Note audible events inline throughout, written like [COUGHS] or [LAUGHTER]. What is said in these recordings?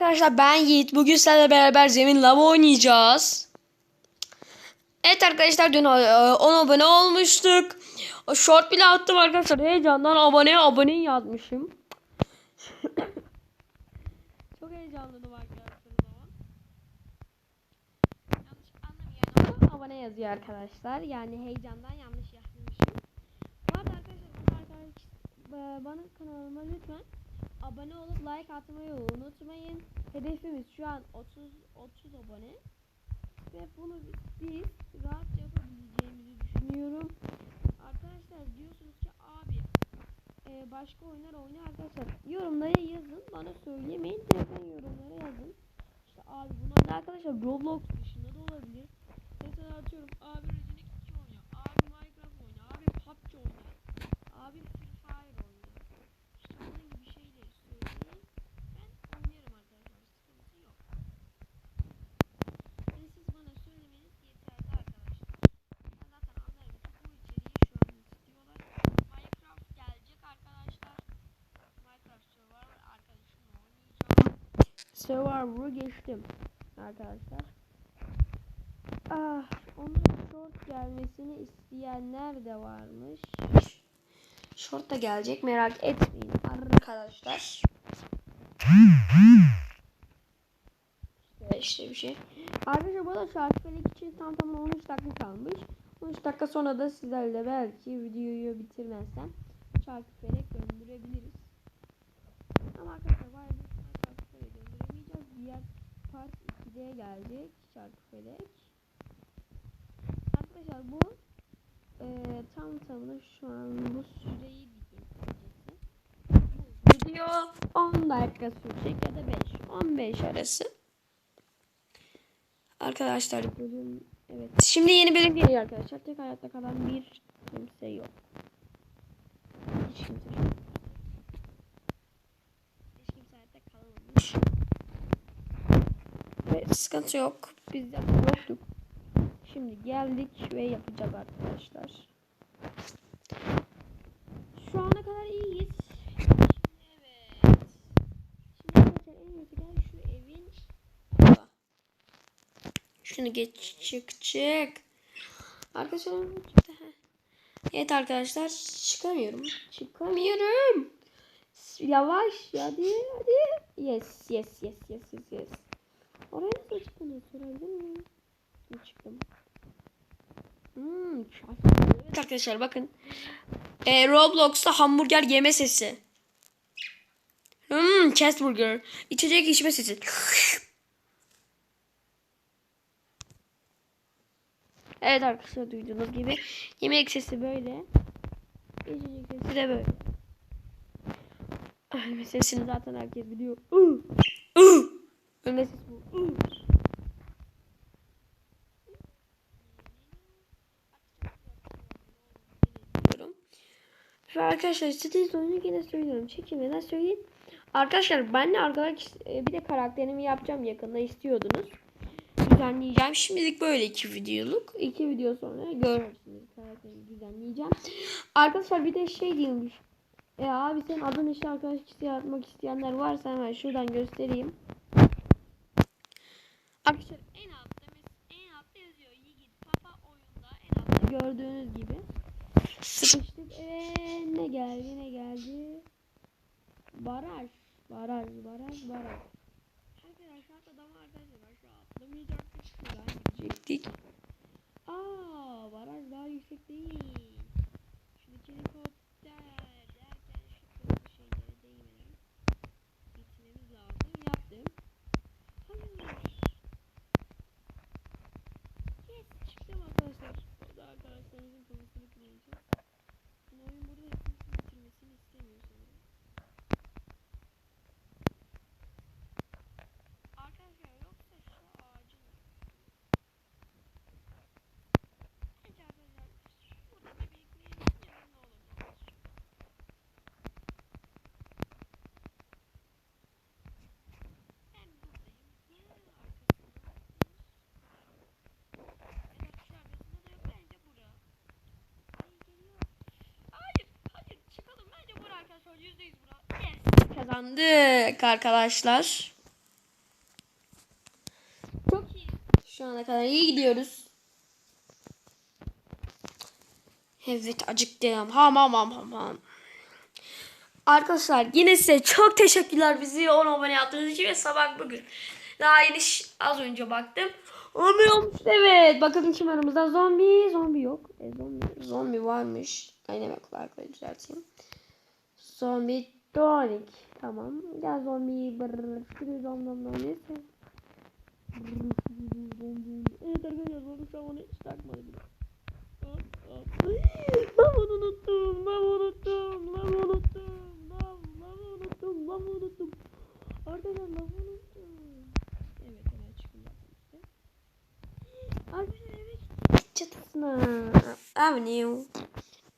Arkadaşlar ben Yiğit. Bugün sizlerle beraber Zemin Lava oynayacağız. Evet arkadaşlar dün e, 10 abone olmuştuk. Short bile attım arkadaşlar. Heyecandan aboneye abone yazmışım. [COUGHS] Çok heyecanlıydım arkadaşlar o zaman. Yanlış anlamayın ama abone yazıyor arkadaşlar. Yani heyecandan yanlış yazmışım. Bu arada arkadaşlar e, bana kanalıma lütfen abone olup like atmayı unutmayın. Hedefimiz şu an 30 30 abone. Ve bunu biz rahat yapabileceğimizi düşünüyorum. Arkadaşlar diyorsunuz ki abi e, başka oyunlar oyna arkadaşlar. Yorumlara yazın. Bana söylemeyin. Direkt yorumlara yazın. İşte abi da arkadaşlar Roblox dışında da olabilir. Mesela atıyorum abi Resident 2 oynuyor. Abi Minecraft oynuyor. Abi PUBG oynuyor. Abi Free Fire oynuyor. İşte bunun gibi şeyleri söyleyin. Ben oynarım arkadaşlar. Sıkıntı yok. Yani siz bana söylemeniz yeterli arkadaşlar. Ben zaten anlarım ki bu içeriği şu an istiyorlar. Minecraft gelecek arkadaşlar. Minecraft Survivor arkadaşımla oynayacağım. Survivor'u geçtim arkadaşlar. Ah, onun short gelmesini isteyenler de varmış. Short da gelecek merak etmeyin arkadaşlar. İşte, işte bir şey. Arkadaşlar bu arada şarkı felek için tam tamına 13 dakika kalmış. 13 dakika sonra da sizlerle belki videoyu bitirmezsem şarkı döndürebiliriz. Ama arkadaşlar var ya şarkı felek döndüremeyeceğiz. Diğer 2'de gelecek şarkı felek. Arkadaşlar bu e, tam tamına şu an bu süreyi video 10 dakika sürecek ya da 5. 15 arası. Arkadaşlar bölüm evet. Şimdi yeni bölüm geliyor arkadaşlar. Tek hayatta kalan bir kimse yok. Hiç kimse yok. Hiç kimse hayatta kalmamış. Ve sıkıntı yok. Biz de yoktuk. Şimdi geldik ve yapacağız arkadaşlar. Şu ana kadar iyiyiz. Evet. Şimdi arkadaşlar en iyisi gel şu evin. Şunu geç çık çık. Arkadaşlar. Evet arkadaşlar çıkamıyorum. Çıkamıyorum. Yavaş hadi hadi. Yes yes yes yes yes yes. Oraya nasıl çıktığını sorabilir miyim? Çıktım. Hmm, evet arkadaşlar bakın. Ee, Roblox'ta hamburger yeme sesi. Hmm, cheeseburger. İçecek içme sesi. Evet arkadaşlar duyduğunuz gibi yemek sesi böyle. İçecek sesi de böyle. Ölme sesini zaten herkes biliyor. Ölme sesi. Ve arkadaşlar istediğiniz oyunu yine söylüyorum. Çekinmeden söyleyin. Arkadaşlar ben de arkadaş e, bir de karakterimi yapacağım yakında istiyordunuz. Düzenleyeceğim. Şimdilik böyle iki videoluk. İki video sonra görürsünüz karakterimi düzenleyeceğim. Arkadaşlar bir de şey diyeyim. E abi senin adın işte arkadaş yaratmak isteyenler varsa hemen şuradan göstereyim. Arkadaşlar en altta en altta yazıyor Yiğit Papa oyunda en altta gördüğünüz gibi. Sıkıştık. Eee ne geldi ne geldi? Baraj. Baraj, baraj, baraj. Arkadaşlar adam arkadaşlar aşağı atlamayacaktık. Şuradan gidecektik. Aa, baraj daha yüksek değil. Şuradaki helikopter derken şu kırmızı şeylere değmeden gitmemiz lazım. Yaptım. Hayır. Yes, çıktım arkadaşlar. O da arkadaşlarımızın kafasını kıracağım. Yani oyun burada hepimizin bitirmesini istemiyor sanırım. Arkadaşlar yoksa şu ağacın Bence arkadaşlar şurada bir bekleyelim yarın ne olur ne olmaz. Ben buradayım. Ya arkasında bir Evet şu arkasında da yok bence bura. Ay geliyor. Hayır hayır bura arkadaşlar. Kazandık arkadaşlar. Şu ana kadar iyi gidiyoruz. Evet acıktım. Ham ham ham ham. Arkadaşlar yine size çok teşekkürler bizi 10 abone yaptığınız için ve sabah bugün. Daha yeni az önce baktım. 11 olmuş evet. Bakalım kim aramızda zombi. Zombi yok. E, zombi, zombi varmış. Ay ne kulakları düzelteyim. Zombi Donik. Tamam. Gel zombi. Brrr. Şuraya zombi zombi neyse. Evet arkadaşlar zombi şu an onu hiç takmadı bile. Lan bunu unuttum. Lan unuttum. Lan unuttum. Lan lan unuttum. Lan unuttum. Arkadaşlar lan unuttum. Evet zaten işte. Arkadaşlar evet çatısına. Avenue.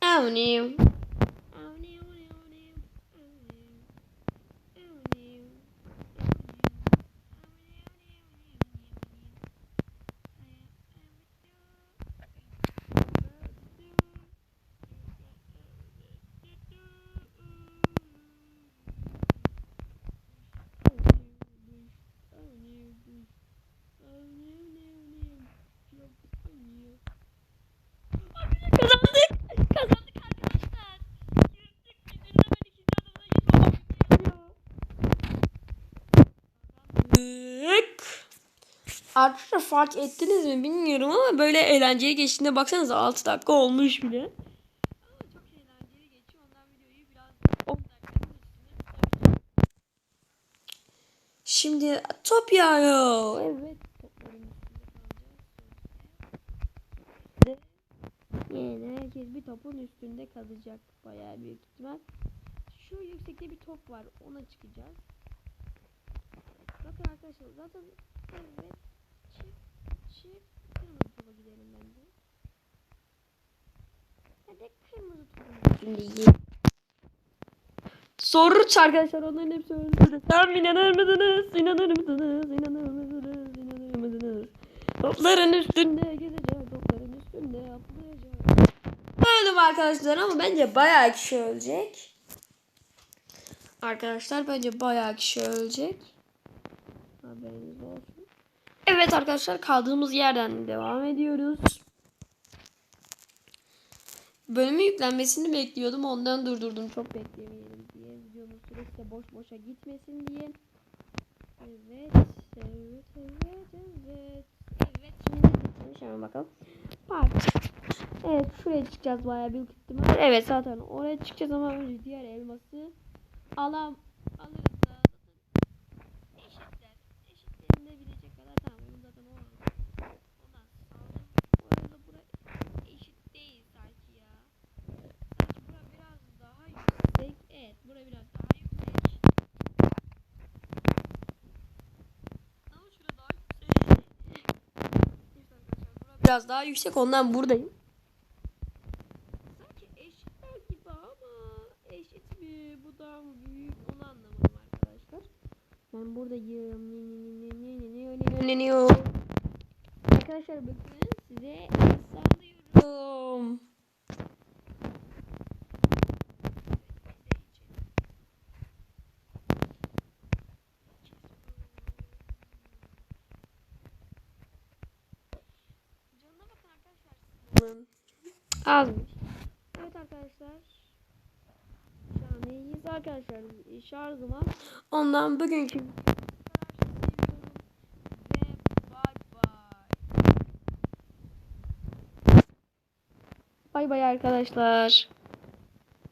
Avenue. Arkadaşlar fark ettiniz mi bilmiyorum ama böyle eğlenceli geçtiğinde baksanıza 6 dakika olmuş bile. Ama çok eğlenceli geçiyor. Ondan videoyu biraz 10 dakikanın üstüne tutabilirim. Şimdi top yağıyor. Evet. Yine herkes bir topun üstünde kalacak. Bayağı büyük ihtimal. Şu yüksekte bir top var. Ona çıkacağız. Bakın arkadaşlar zaten evet çık çık kırmızı topa gidelim bence. Hadi kırmızı topun üstündeyiz. Soruç arkadaşlar onların hepsi öldürdü. Sen inanır mısınız? İnanır mısınız? İnanır mısınız? İnanır mısınız? Topların üstünde gezeceğiz. Topların üstünde atlayacağız. Öldüm arkadaşlar ama bence bayağı kişi ölecek. Arkadaşlar bence bayağı kişi ölecek. Haberiniz olsun. Evet arkadaşlar kaldığımız yerden devam ediyoruz. Bölümün yüklenmesini bekliyordum. Ondan durdurdum. Çok beklemeyelim diye. Videonun süresi boş boşa gitmesin diye. Evet. Evet. Evet. Evet. Evet. Şimdi bitmiş. Hemen bakalım. Park. Evet. Şuraya çıkacağız bayağı büyük ihtimal. Evet zaten oraya çıkacağız ama önce diğer elması alam biraz daha yüksek ondan buradayım. Sanki eşit belki daha ama eşit mi bu daha mı büyük onu anlamadım arkadaşlar. Ben buradayım. Arkadaşlar bakın size Azmış. Evet arkadaşlar. Şu an iyiyiz arkadaşlar. Şarjım var. Ondan bugünkü Ve bay bay. Bay bay arkadaşlar.